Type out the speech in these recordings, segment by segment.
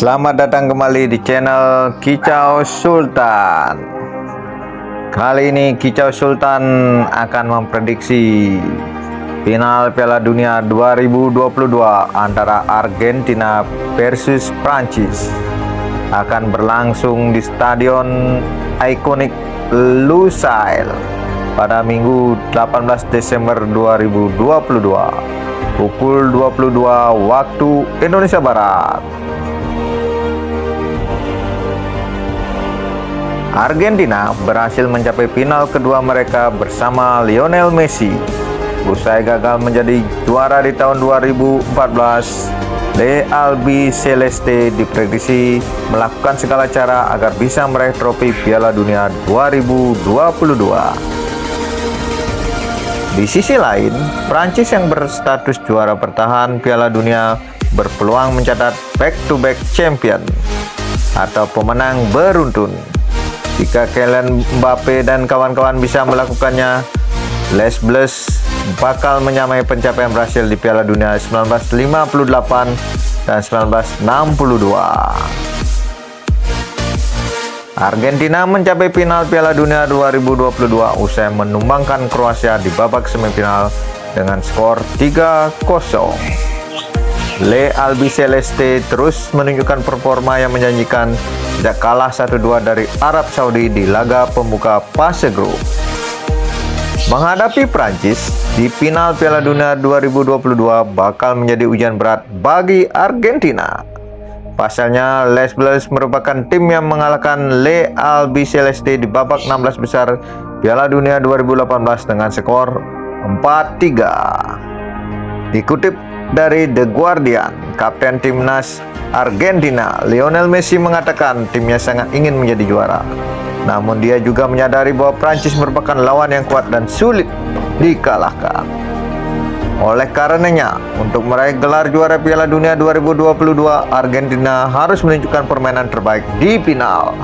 Selamat datang kembali di channel Kicau Sultan. Kali ini Kicau Sultan akan memprediksi final Piala Dunia 2022 antara Argentina versus Prancis akan berlangsung di stadion ikonik Lusail pada Minggu 18 Desember 2022 pukul 22 waktu Indonesia Barat. Argentina berhasil mencapai final kedua mereka bersama Lionel Messi. Usai gagal menjadi juara di tahun 2014, Le Albi Celeste diprediksi melakukan segala cara agar bisa meraih trofi Piala Dunia 2022. Di sisi lain, Prancis yang berstatus juara bertahan Piala Dunia berpeluang mencatat back-to-back champion atau pemenang beruntun. Jika Kylian Mbappe dan kawan-kawan bisa melakukannya, Les Bleus bakal menyamai pencapaian berhasil di Piala Dunia 1958 dan 1962. Argentina mencapai final Piala Dunia 2022 usai menumbangkan Kroasia di babak semifinal dengan skor 3-0. Le Albiceleste terus menunjukkan performa yang menjanjikan tidak kalah 1-2 dari Arab Saudi di laga pembuka fase grup. Menghadapi Prancis di final Piala Dunia 2022 bakal menjadi ujian berat bagi Argentina. Pasalnya, Les Bleus merupakan tim yang mengalahkan Le Albiceleste di babak 16 besar Piala Dunia 2018 dengan skor 4-3. Dikutip dari The Guardian, Kapten Timnas Argentina Lionel Messi mengatakan timnya sangat ingin menjadi juara. Namun dia juga menyadari bahwa Prancis merupakan lawan yang kuat dan sulit dikalahkan. Oleh karenanya, untuk meraih gelar juara Piala Dunia 2022, Argentina harus menunjukkan permainan terbaik di final.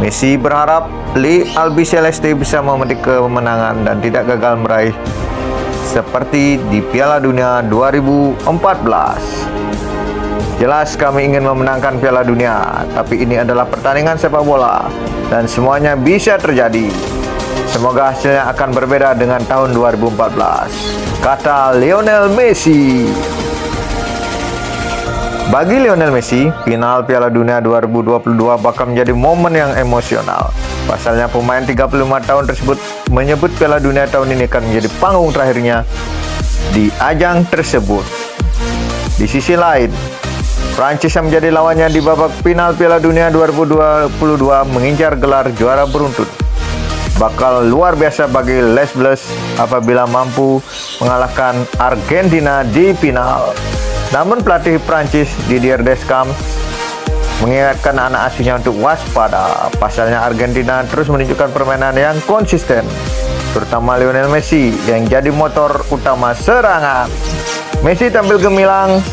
Messi berharap Li Albiceleste bisa memetik kemenangan dan tidak gagal meraih seperti di Piala Dunia 2014. Jelas kami ingin memenangkan Piala Dunia, tapi ini adalah pertandingan sepak bola dan semuanya bisa terjadi. Semoga hasilnya akan berbeda dengan tahun 2014, kata Lionel Messi. Bagi Lionel Messi, final Piala Dunia 2022 bakal menjadi momen yang emosional. Pasalnya pemain 35 tahun tersebut menyebut Piala Dunia tahun ini akan menjadi panggung terakhirnya di ajang tersebut. Di sisi lain, Prancis yang menjadi lawannya di babak final Piala Dunia 2022 mengincar gelar juara beruntun. Bakal luar biasa bagi Les Bleus apabila mampu mengalahkan Argentina di final. Namun pelatih Prancis Didier Deschamps mengingatkan anak asuhnya untuk waspada. Pasalnya Argentina terus menunjukkan permainan yang konsisten, terutama Lionel Messi yang jadi motor utama serangan. Messi tampil gemilang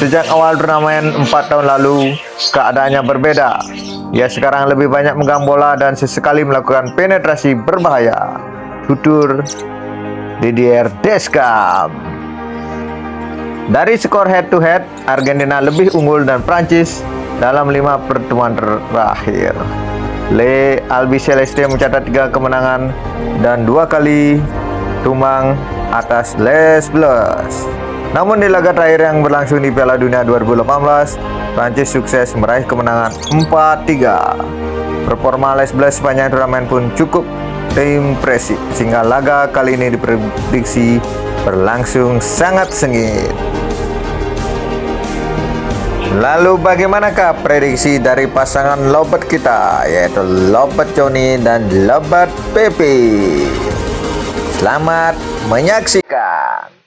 sejak awal turnamen 4 tahun lalu, keadaannya berbeda. Ia sekarang lebih banyak megang bola dan sesekali melakukan penetrasi berbahaya. Tutur Didier Deschamps. Dari skor head to head, Argentina lebih unggul dan Prancis dalam lima pertemuan terakhir. Le Albiceleste mencatat tiga kemenangan dan dua kali tumbang atas Les Bleus. Namun di laga terakhir yang berlangsung di Piala Dunia 2018, Prancis sukses meraih kemenangan 4-3. Performa Les Bleus sepanjang turnamen pun cukup impresif sehingga laga kali ini diprediksi berlangsung sangat sengit. Lalu bagaimanakah prediksi dari pasangan Lobet kita yaitu Lobet Joni dan Lobet Pepe? Selamat menyaksikan.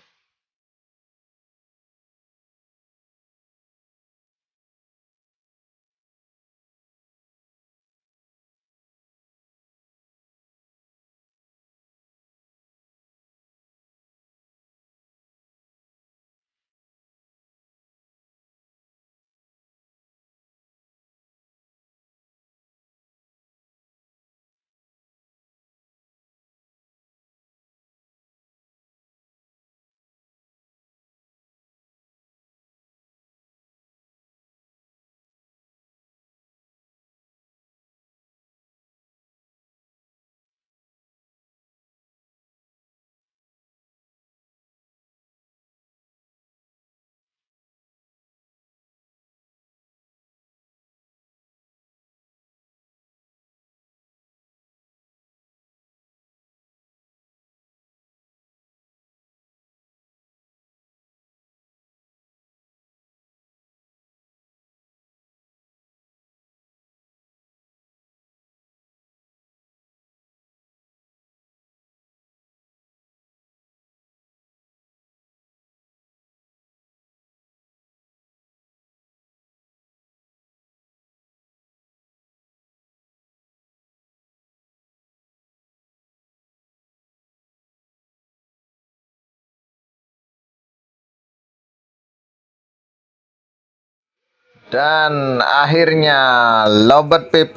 Dan akhirnya Lobet PP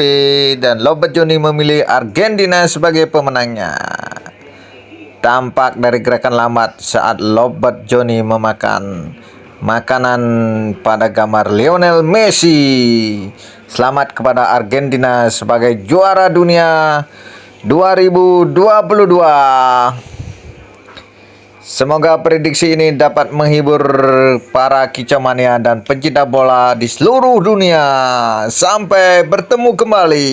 dan Lobet Joni memilih Argentina sebagai pemenangnya. Tampak dari gerakan lambat saat Lobet Joni memakan makanan pada gambar Lionel Messi. Selamat kepada Argentina sebagai juara dunia 2022. Semoga prediksi ini dapat menghibur para kicamania dan pencinta bola di seluruh dunia. Sampai bertemu kembali.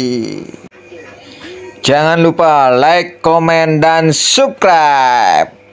Jangan lupa like, komen, dan subscribe.